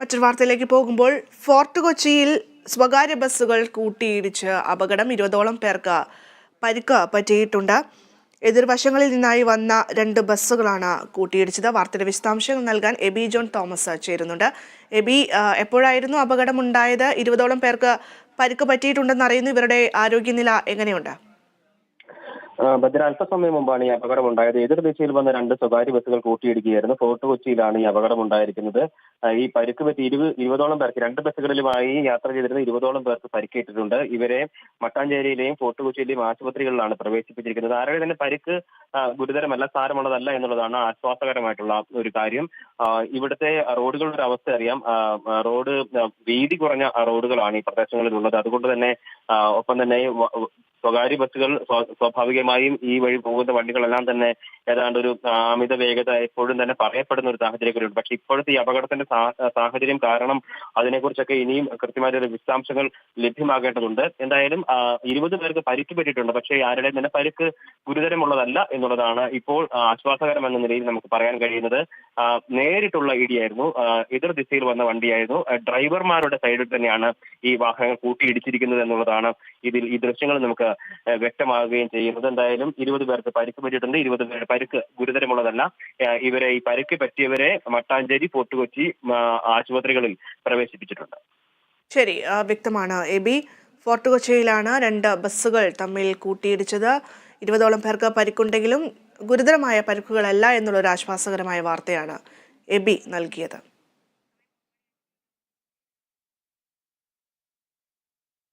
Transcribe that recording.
മറ്റൊരു വാർത്തയിലേക്ക് പോകുമ്പോൾ ഫോർട്ട് കൊച്ചിയിൽ സ്വകാര്യ ബസ്സുകൾ കൂട്ടിയിടിച്ച് അപകടം ഇരുപതോളം പേർക്ക് പരിക്ക് പറ്റിയിട്ടുണ്ട്. എതിർവശങ്ങളിൽ നിന്നായി വന്ന രണ്ട് ബസ്സുകളാണ് കൂട്ടിയിടിച്ചത്. വാർത്തയുടെ വിശദാംശങ്ങൾ നൽകാൻ എബി ജോൺ തോമസ് ചേരുന്നുണ്ട്. എബി എപ്പോഴായിരുന്നു അപകടമുണ്ടായത്? ഇരുപതോളം പേർക്ക് പരിക്ക് പറ്റിയിട്ടുണ്ടെന്ന് അറിയുന്നു ഇവരുടെ ആരോഗ്യനില എങ്ങനെയുണ്ട്? ഭദ്ര അല്പസമയം മുമ്പാണ് ഈ അപകടം ഉണ്ടായത് എതിർ ദിശയിൽ വന്ന രണ്ട് സ്വകാര്യ ബസ്സുകൾ കൂട്ടിയിടിക്കുകയായിരുന്നു ഫോർട്ട് കൊച്ചിയിലാണ് ഈ അപകടം ഉണ്ടായിരിക്കുന്നത് ഈ പരിക്ക് പറ്റി ഇരുപത് ഇരുപതോളം പേർക്ക് രണ്ട് ബസ്സുകളിലുമായി യാത്ര ചെയ്തിരുന്ന ഇരുപതോളം പേർക്ക് പരിക്കേറ്റിട്ടുണ്ട്. ഇവരെ മട്ടാഞ്ചേരിയിലെയും ഫോർട്ട് കൊച്ചിയിലെയും ആശുപത്രികളിലാണ് പ്രവേശിപ്പിച്ചിരിക്കുന്നത്. ആരുടെ തന്നെ പരിക്ക് ഗുരുതരമല്ല സാരമുള്ളതല്ല എന്നുള്ളതാണ് ആശ്വാസകരമായിട്ടുള്ള ഒരു കാര്യം. ഇവിടുത്തെ റോഡുകളുടെ ഒരു അവസ്ഥ അറിയാം. റോഡ് വീതി കുറഞ്ഞ റോഡുകളാണ് ഈ പ്രദേശങ്ങളിൽ ഉള്ളത് അതുകൊണ്ട് തന്നെ ഒപ്പം തന്നെ സ്വകാര്യ ബസ്സുകൾ സ്വാഭാവികമായും ഈ വഴി പോകുന്ന വണ്ടികളെല്ലാം തന്നെ ഏതാണ്ട് ഒരു അമിത വേഗത എപ്പോഴും തന്നെ പറയപ്പെടുന്ന ഒരു സാഹചര്യം പക്ഷെ ഇപ്പോഴത്തെ ഈ അപകടത്തിന്റെ സാഹചര്യം കാരണം അതിനെക്കുറിച്ചൊക്കെ ഇനിയും കൃത്യമായിട്ട് വിശദാംശങ്ങൾ ലഭ്യമാകേണ്ടതുണ്ട്. എന്തായാലും ഇരുപത് പേർക്ക് പരിക്ക് പറ്റിയിട്ടുണ്ട്. പക്ഷേ ആരുടെയും തന്നെ പരിക്ക് ഗുരുതരമുള്ളതല്ല എന്നുള്ളതാണ് ഇപ്പോൾ ആശ്വാസകരം എന്ന നിലയിൽ നമുക്ക് പറയാൻ കഴിയുന്നത്. നേരിട്ടുള്ള ഇടിയായിരുന്നു. എതിർ ദിശയിൽ വന്ന വണ്ടിയായിരുന്നു. ഡ്രൈവർമാരുടെ സൈഡിൽ തന്നെയാണ് ഈ വാഹനങ്ങൾ കൂട്ടിയിടിച്ചിരിക്കുന്നത് എന്നുള്ളതാണ് ഇതിൽ ഈ ദൃശ്യങ്ങൾ നമുക്ക് വ്യക്തമാകുകയും ചെയ്യുന്നത്. എന്തായാലും ഇരുപത് പേർക്ക് പരിക്ക് പറ്റിയിട്ടുണ്ട്. ഇരുപത് പേരുടെ പരിക്ക് ഗുരുതരമുള്ളതല്ല. ഇവരെ ഈ പരിക്ക് പറ്റിയവരെ മട്ടാഞ്ചേരി ഫോർട്ട് കൊച്ചി ആശുപത്രികളിൽ പ്രവേശിപ്പിച്ചിട്ടുണ്ട്. ശരി വ്യക്തമാണ്. എബി ഫോർട്ട് കൊച്ചിയിലാണ് രണ്ട് ബസ്സുകൾ തമ്മിൽ കൂട്ടിയിടിച്ചത്. ഇരുപതോളം പേർക്ക് പരിക്കുണ്ടെങ്കിലും ഗുരുതരമായ പരിക്കുകളല്ല എന്നുള്ളൊരു ആശ്വാസകരമായ വാർത്തയാണ് എബി നൽകിയത്.